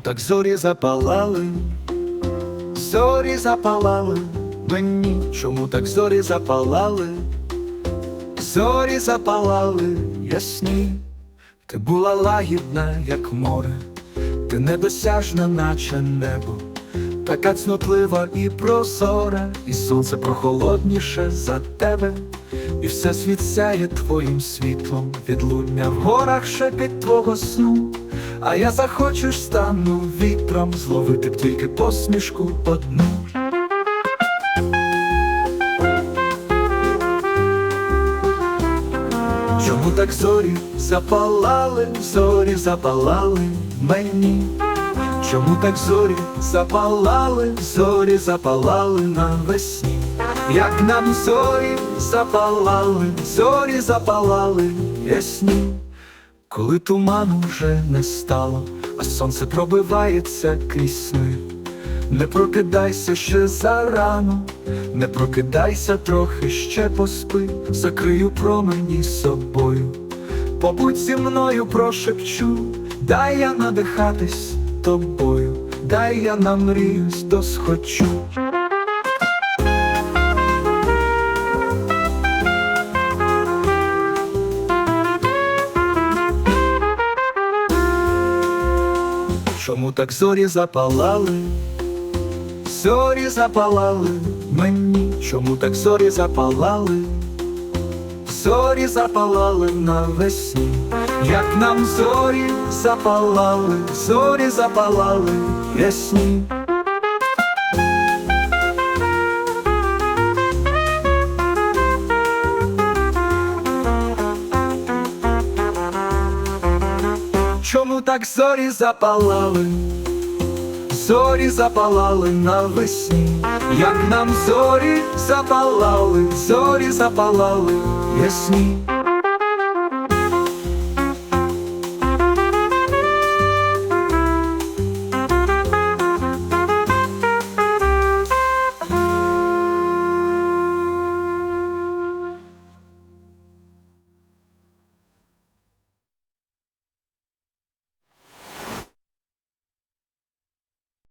так зорі запалали, зорі запалали? Мені, чому так зорі запалали, зорі запалали ясні, ти була лагідна, як море, ти недосяжна, наче небо, така цнотлива і прозора, і сонце прохолодніше за тебе, і все світ сяє твоїм світлом, відлуння в горах шепіт твого сну. А я захочеш стану вітром, зловити б тільки посмішку одну. Чому так зорі запалали, зорі запалали мені? Чому так зорі запалали, зорі запалали навесні? Як нам зорі запалали, зорі запалали ясні, коли туману вже не стало, а сонце пробивається крізь сни. Не прокидайся ще зарано, не прокидайся трохи ще поспи, закрию промені собою. Побудь зі мною прошепчу, дай я надихатись тобою, дай я намріюсь досхочу. Чому так зорі запалали? Зорі запалали мені, чому так зорі запалали? Зорі запалали навесні, як нам зорі запалали, зорі запалали ясні. Чому так зорі запалали? Зорі запалали навесні, як нам зорі запалали, зорі запалали ясні.